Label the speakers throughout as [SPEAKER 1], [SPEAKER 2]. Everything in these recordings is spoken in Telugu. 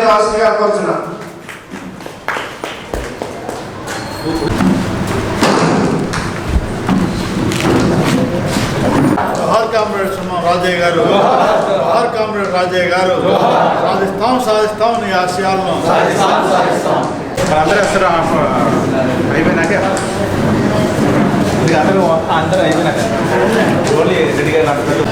[SPEAKER 1] మీద రావాల్సిందిగా కోరుతున్నాను
[SPEAKER 2] కామ్రేడ్ సుమా రాజయ్య గారు జోహార్ కామ్రేడ్ రాజయ్య గారు సాధిస్తాం సాధిస్తాం నీ ఆశయాలను.
[SPEAKER 3] అందరూ వస్తారు? అయిపోయినాక అందరూ అందరూ అయిపోయినాక ఓన్లీ రెడీగా నడుపుతారు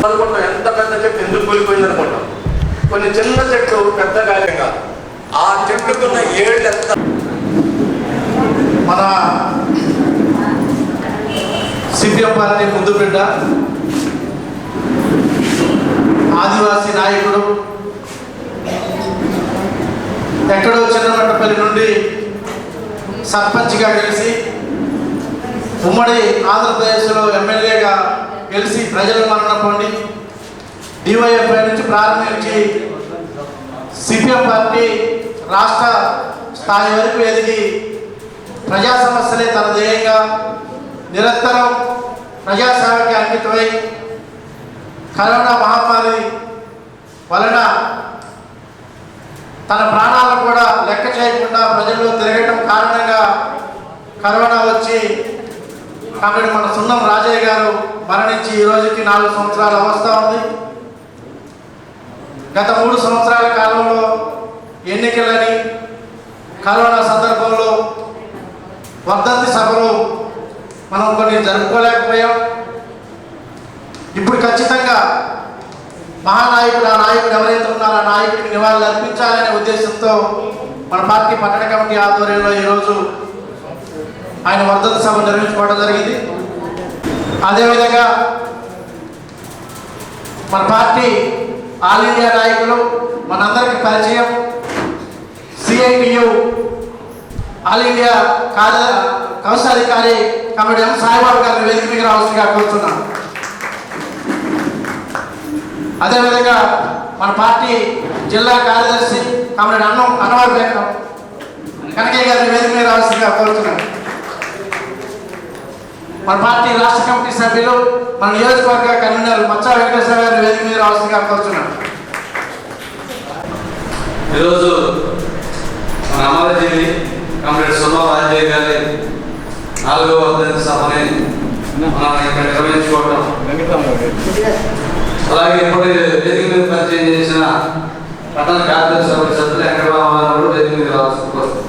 [SPEAKER 1] అనుకుంటాం ఎంత పెద్ద చెట్టు ఎందుకు కూలిపోయింది అనుకుంటాం కొన్ని చిన్న చెట్లు పెద్ద కార్యం కాదు ఆ మన సిపిఎం పార్టీ ముందు బిడ్డ ఆదివాసీ నాయకుడు ఎక్కడో చిన్నమట్టపల్లి నుండి సర్పంచ్గా గెలిచి ఉమ్మడి ఆంధ్రప్రదేశ్లో ఎమ్మెల్యేగా గెలిచి ప్రజలు మరణ పొంది డివైఎఫ్ఐ నుంచి ప్రారంభించి సిపిఎం పార్టీ రాష్ట్ర స్థాయి వరకు ఎదిగి ప్రజా సమస్యలే తన ధ్యేయంగా నిరంతరం ప్రజాసేవకి అంకితమై కరోనా మహమ్మారి వలన తన ప్రాణాలను కూడా లెక్క చేయకుండా ప్రజల్లో తిరగటం కారణంగా కరోనా వచ్చి కాబట్టి మన సున్నం రాజయ్య గారు మరణించి ఈ రోజుకి నాలుగు సంవత్సరాలు అవస్థ ఉంది. గత మూడు సంవత్సరాల కాలంలో ఎన్నికలని కరోనా సందర్భంలో వర్ధంతి సభలు మనం కొన్ని జరుపుకోలేకపోయాం. ఇప్పుడు ఖచ్చితంగా మహానాయకుడు ఆ నాయకుడు ఎవరైతే ఉన్నారో ఆ నాయకుడికి నివాళులు అర్పించాలనే ఉద్దేశంతో మన పార్టీ పట్టణ కమిటీ ఆధ్వర్యంలో ఈరోజు ఆయన వర్ధంతి సభ నిర్వహించుకోవడం జరిగింది. అదేవిధంగా మన పార్టీ ఆల్ ఇండియా నాయకులు మనందరికీ పరిచయం సిఐటియు ఆల్ ఇండియా కార్య కౌశాధికారి కమిటీ ఎం సాయిబాబు గారిని వేదిక మీద రావాల్సిందిగా కోరుతున్నాను. అదేవిధంగా మన పార్టీ జిల్లా కార్యదర్శి కమిటీ అన్నం అన్నవారు బేకం కనకయ్య గారిని వేదిక మీద రావాల్సిందిగా కోరుతున్నాను. మన పార్టీ రాష్ట్ర కమిటీ సభ్యులు మన నియోజకవర్గ కన్వీనర్ మచ్చా వెంకటేశ్వర గారిని వేదిక మీద రావాల్సిందిగా కోరుతున్నాను.
[SPEAKER 4] ఈరోజు మన అమరజీవి కామ్రేడ్ సుమా రాజయ్య గారి నాలుగవ వర్ధంతి సభని మనం ఇక్కడ నిర్వహించుకోవడం అలాగే ఇప్పుడు వేదిక మీద పరిచయం చేసిన పట్టణ కార్యదర్శి సభ్యులు సభ్యులు వెంకటరామ వేదిక మీద రావాల్సి కోరుతున్నాం.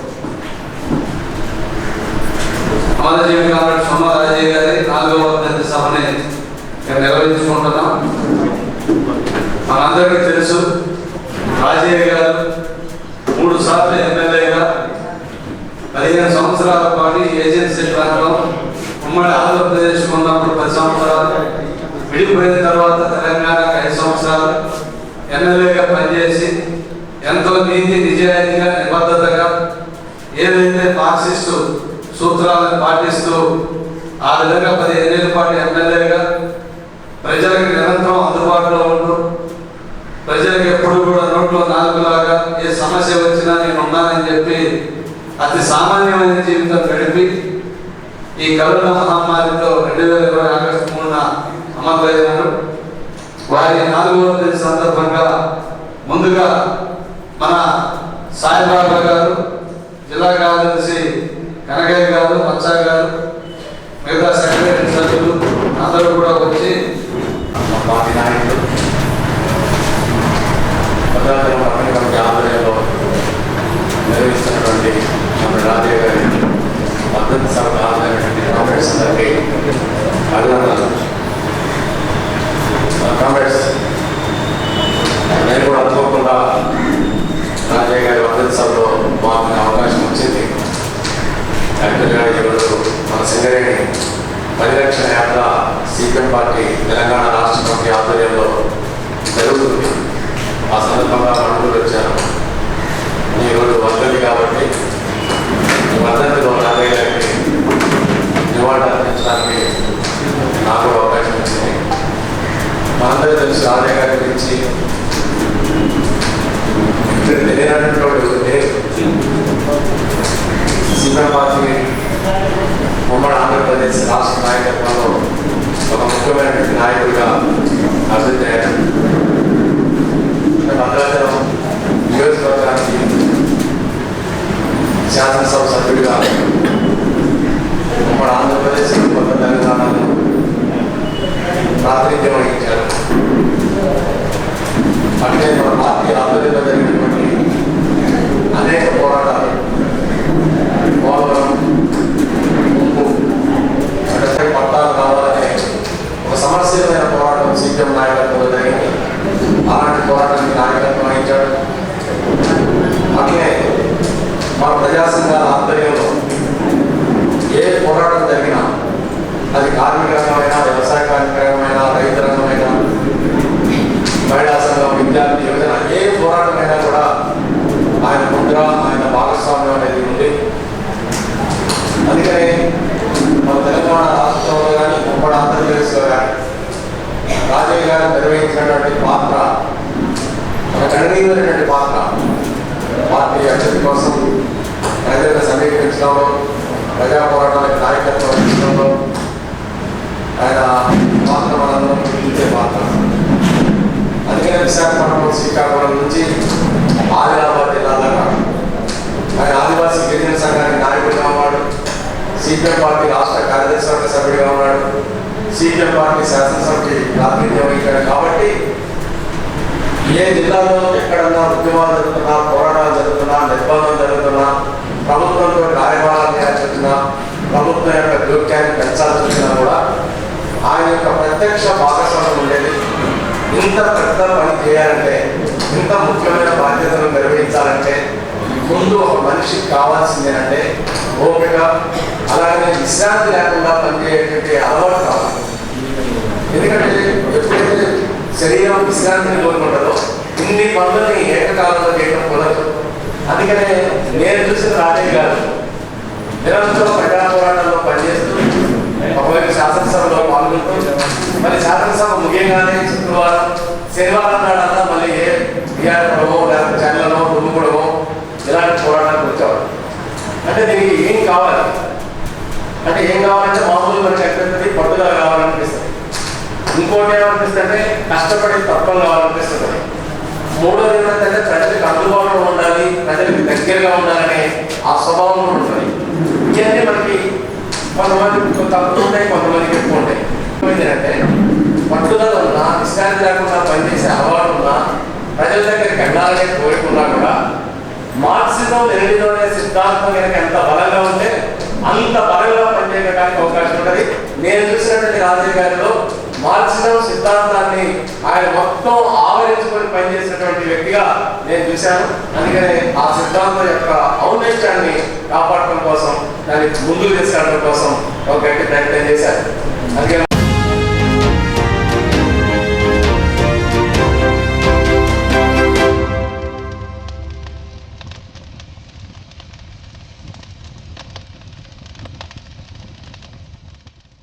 [SPEAKER 4] అమరజీవి కామ్రేడ్ సుమా గారి నాలుగవ వర్ధంతి సభని ఇక్కడ నిర్వహించుకుంటున్నాం మనందరికీ తెలుసు రాజయ్య గారు మూడు సార్లు ఎమ్మెల్యేగా పదిహేను సంవత్సరాల పాటు ఏజెన్సీ ప్రాంతం ఉమ్మడి ఆంధ్రప్రదేశ్ ఉన్నప్పుడు పది సంవత్సరాలు విడిపోయిన తర్వాత తెలంగాణకు ఐదు సంవత్సరాలు ఎమ్మెల్యేగా పనిచేసి ఎంతో నీతి నిజాయితీగా నిబద్ధతగా ఏదైతే పాటిస్తూ సూత్రాలను పాటిస్తూ ఆ విధంగా పదిహేను ఏళ్ళ పాటు ఎమ్మెల్యేగా ప్రజలకు నిరంతరం అందుబాటులో ఉంటూ ప్రజలకు ఎప్పుడు కూడా నోట్లో నాలుగులాగా ఏ సమస్య వచ్చినా నేను ఉన్నానని చెప్పి అతి సామాన్యమైన జీవితం గడిపి ఈ కరోనా మహమ్మారితో రెండు వేల ఇరవై ఆగస్టు మూడున అమలయ్యారు వారి నాలుగవ తేదీ సందర్భంగా ముందుగా మన సాయిబాబా గారు జిల్లా కార్యదర్శి కనకయ్య గారు మచ్చా గారు మిగతా సెక్రటరీ సభ్యులు అందరూ కూడా వచ్చి
[SPEAKER 5] పార్టీ నాయకులు భద్రాచలం పట్టణ కమిటీ ఆధ్వర్యంలో నిర్వహిస్తున్నటువంటి రాజే గారి మద్దతు సభకు కామ్రేడ్స్ కాంగ్రెస్ అందరికీ అభినందనలు కామ్రేడ్స్ నేను కూడా అనుకోకుండా రాజయ్య గారి మద్దతు సభలో మాకు అవకాశం వచ్చింది. యాక్చువల్గా ఈరోజు మన సింగరేణి పరిరక్షణ యాత్ర సీపీఎం పార్టీ తెలంగాణ రాష్ట్ర కమిటీ ఆధ్వర్యంలో జరుగుతుంది. ఆ సందర్భంగా మనుగోలు వచ్చాను ఈరోజు వర్ధంతి కాబట్టి ఈ వర్ధంతిలో రాజయ్య గారికి నివాళులు అర్పించడానికి నాకు కూడా అవకాశం వచ్చింది అందరూ తెలుసు రాజయ్య గారి గురించి ఇక్కడ లేదు సిపిఎం ఉమ్మడి ఆంధ్రప్రదేశ్ రాష్ట్ర నాయకత్వంలో ఒక ముఖ్యమైన నాయకుడిగా అభివృద్ధి అయ్యారు. భద్రాచలం నియోజకవర్గానికి శాసనసభ సభ్యుడిగా ఉమ్మడి ఆంధ్రప్రదేశ్ కొత్త తెలంగాణలో ప్రాతినిధ్యం వహించారు అంటే మన పార్టీ ఆధ్వర్యంలో జరిగినటువంటి అనేక పోరాటాలు. పోలవరం ముంపు అంటే పట్టాలు కావాలనే ఒక సమస్యమైన పోరాటం సీపీఎం నాయకత్వంలో జరిగింది. అలాంటి పోరాటానికి నాయకత్వం వహించాడు. అట్లే మన ప్రజా సంఘాల ఆధ్వర్యంలో ఏ పోరాటం జరిగినా అది కార్మిక మహిళా సంఘం విద్యార్థి యువజన ఏ పోరాటమైనా కూడా ఆయన ముద్ర ఆయన భాగస్వామ్యం అనేది ఉంది. అందుకనే మన తెలంగాణ రాష్ట్రంలో కానీ ఉమ్మడి ఆంధ్రప్రదేశ్లో కానీ రాజయ్య గారు నిర్వహించినటువంటి పాత్ర ఒక గణనీయమైనటువంటి పాత్ర పార్టీ అభివృద్ధి కోసం ప్రజలను సమీకరించడంలో ప్రజా పోరాటాలకు నాయకత్వం వహించడంలో ఆయన పాత్ర మనందరం గుర్తించే పాత్ర ముఖ్యంగా విశాఖపట్నం శ్రీకాకుళం నుంచి ఆదిలాబాద్ జిల్లా దాకా ఆయన ఆదివాసీ గిరిజన సంఘానికి నాయకుడిగా ఉన్నాడు. సిపిఎం పార్టీ రాష్ట్ర కార్యదర్శి సభ్యుడిగా ఉన్నాడు. సిపిఎం పార్టీ శాసనసభకి ప్రాతినిధ్యం వహించాడు. కాబట్టి ఏ జిల్లాలో ఎక్కడన్నా ఉద్యమాలు జరుగుతున్నా పోరాటాలు జరుగుతున్నా నిర్బంధం జరుగుతున్నా ప్రభుత్వంతో కార్యభారాలు చేయాల్సి ప్రభుత్వం యొక్క దృక్యాన్ని పెంచాల్సి వచ్చినా కూడా ఆయన యొక్క ప్రత్యక్ష భాగస్వామ్యం ఉండేది. ఇంత పెద్ద పని చేయాలంటే ఇంత ముఖ్యమైన బాధ్యతలు నిర్వహించాలంటే ముందు ఒక మనిషికి కావాల్సిందేనంటే ఓపిక అలాగే విశ్రాంతి లేకుండా పనిచేయటువంటి అలవాటు కావాలి. ఎందుకంటే ఎప్పుడైతే శరీరం విశ్రాంతిని కోరుకుంటుందో ఇన్ని పనులని ఏకకాలంలో చేయడం కుదరదు. అందుకనే నేను చూసిన రాజయ్య గారు నిరంతరం ప్రజా పోరాటంలో పనిచేస్తూ ఒకవైపు శాసనసభలో పాల్గొంటూ మరి శాసనసభ ముఖ్యంగానే శుక్రవారం శనివారం నాడల్లా మళ్ళీ ఏ బిఆర్ఓ లేకపోతే చెన్నలో దుమ్ముకుడమో ఇలాంటి చూడడానికి వచ్చేవారు. అంటే దీనికి ఏం కావాలి? అంటే ఏం కావాలంటే మామూలు మనకి అనిపిస్తుంది పట్టుదల కావాలనిపిస్తుంది. ఇంకోటి ఏమనిపిస్తుంది కష్టపడి తత్వం కావాలనిపిస్తుంది. మూడోది ఏంటంటే ప్రజలకు అందుబాటులో ఉండాలి ప్రజలకు దగ్గరగా ఉండాలనే ఆ స్వభావం ఉంటుంది ఇవన్నీ మనకి కొంతమంది తక్కువ ఉంటాయి కొంతమందికి ఎక్కువ ఏంటంటే పట్టుదల ఉన్నా విశ్రాంతి లేకుండా పనిచేసే అలవాటు ఉన్నా ప్రజల దగ్గరికి వెళ్ళాలనే కోరుకున్నా కూడా మార్క్సిజం లెనినిజం అనే సిద్ధాంతం కనుక ఎంత బలంగా ఉంటే అంత బలంగా పనిచేయడానికి అవకాశం ఉంటుంది. నేను చూసినటువంటి రాజీవ్ గారిలో మార్క్సిజం సిద్ధాంతాన్ని ఆయన మొత్తం ఆవరించుకొని పనిచేసినటువంటి వ్యక్తిగా నేను చూశాను. అందుకని ఆ సిద్ధాంతం యొక్క ఔన్నత్యాన్ని కాపాడటం కోసం దాన్ని ముందుకు తీసుకెళ్ళడం కోసం ఒక గట్టి ప్రయత్నం చేశారు అందుకని